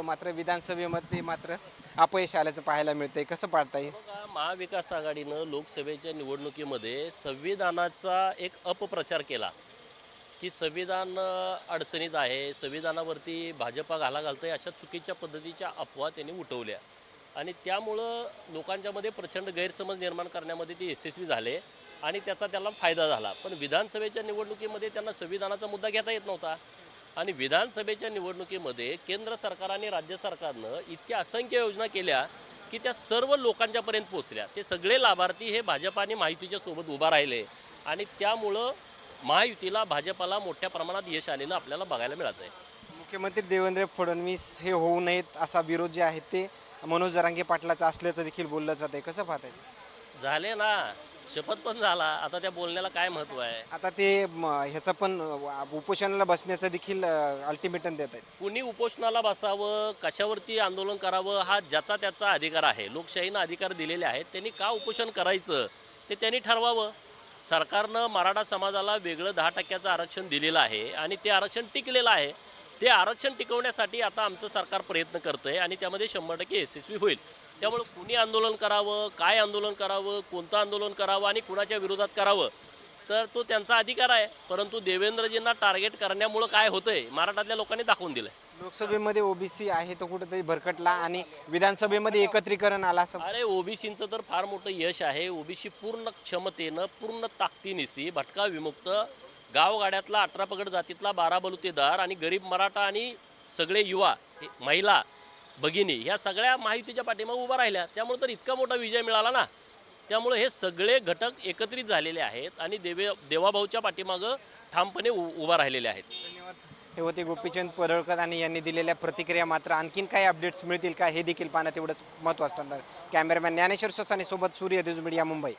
मात्र विधानसभेमध्ये मात्र अपयश आल्याचं पाहायला मिळतंय. कसं पाडता येईल बघा महाविकास आघाडीनं लोकसभेच्या निवडणुकीमध्ये संविधानाचा एक अपप्रचार केला. की संविधान अ, अडचणीत आहे संविधानावरती भाजपा घाला घालतंय अशा चुकीच्या पद्धतीच्या अफवा त्यांनी उठवल्या. आणि त्यामुळं लोकांच्यामध्ये प्रचंड गैरसमज निर्माण करण्यामध्ये ते यशस्वी झाले आणि त्याचा त्याला फायदा झाला. पण विधानसभेच्या निवडणुकीमध्ये त्यांना संविधानाचा मुद्दा घेता येत नव्हता. आणि विधानसभेच्या निवडणुकीमध्ये केंद्र सरकार आणि राज्य सरकारनं इतक्या असंख्य योजना केल्या की त्या सर्व लोकांच्यापर्यंत पोहोचल्या. ते सगळे लाभार्थी हे भाजप आणि महायुतीच्या सोबत उभा राहिले आणि त्यामुळं महायुतीला भाजपाला मोठ्या प्रमाणात यश आलेलं आपल्याला बघायला मिळत आहे. मुख्यमंत्री देवेंद्र फडणवीस हे होऊ नयेत असा विरोध जे आहे ते मनोज जरांगे पाटलाचा असल्याचं देखील बोललं जात आहे कसं पाहताय? झाले ना. शपथ पण झाला. आता त्या बोलण्याला काय महत्त्व आहे? आता ते म, ह्याचं पण अ, उपोषणाला बसण्याचं देखील अल्टिमेटम देत आहेत. कुणी उपोषणाला बसावं कशावरती आंदोलन करावं हा ज्याचा त्याचा अधिकार आहे. लोकशाहीनं अधिकार दिलेले आहेत. त्यांनी का उपोषण करायचं? ते त्यांनी ठरवावं. सरकारनं मराठा समाजाला वेगळं दहा टक्क्याचं आरक्षण दिलेलं आहे आणि ते आरक्षण टिकलेलं आहे. ते आरक्षण टिकवण्यासाठी आता आमचं सरकार प्रयत्न करतं आहे आणि त्यामध्ये शंभर टक्के यशस्वी होईल. त्यामुळे कुणी आंदोलन करावं काय आंदोलन करावं कोणतं आंदोलन करावं आणि कुणाच्या विरोधात करावं तर तो त्यांचा अधिकार आहे. परंतु देवेंद्रजींना टार्गेट करण्यामुळं काय होतंय मराठातल्या लोकांनी दाखवून दिलंय. लोकसभेमध्ये ओबीसी आहे तो कुठेतरी भरकटला आणि विधानसभेमध्ये एकत्रीकरण आला असं अरे ओबीसीचं तर फार मोठं यश आहे. ओबीसी पूर्ण क्षमतेनं पूर्ण ताकदीनिशी भटका विमुक्त गावगाड्यातला अठरा पगड जातीतला बारा बलुतेदार आणि गरीब मराठा आणि सगळे युवा हे महिला भगिनी ह्या सगळ्या माहितीच्या पाठीमागे उभा राहिल्या. त्यामुळे तर इतका मोठा विजय मिळाला ना. त्यामुळे हे सगळे घटक एकत्रित झालेले आहेत आणि देवे देवाभाऊच्या पाठीमागं ठामपणे उ उभा राहिलेले आहेत. धन्यवाद. हे होते गोपीचंद परळकर आणि यांनी दिलेल्या प्रतिक्रिया मात्र आणखीन काही अपडेट्स मिळतील का हे देखील पाहणं तेवढंच महत्त्वाचं ठरणार. कॅमेरामॅन ज्ञानेश्वर ससाने सोबत सूर्य मीडिया मुंबई.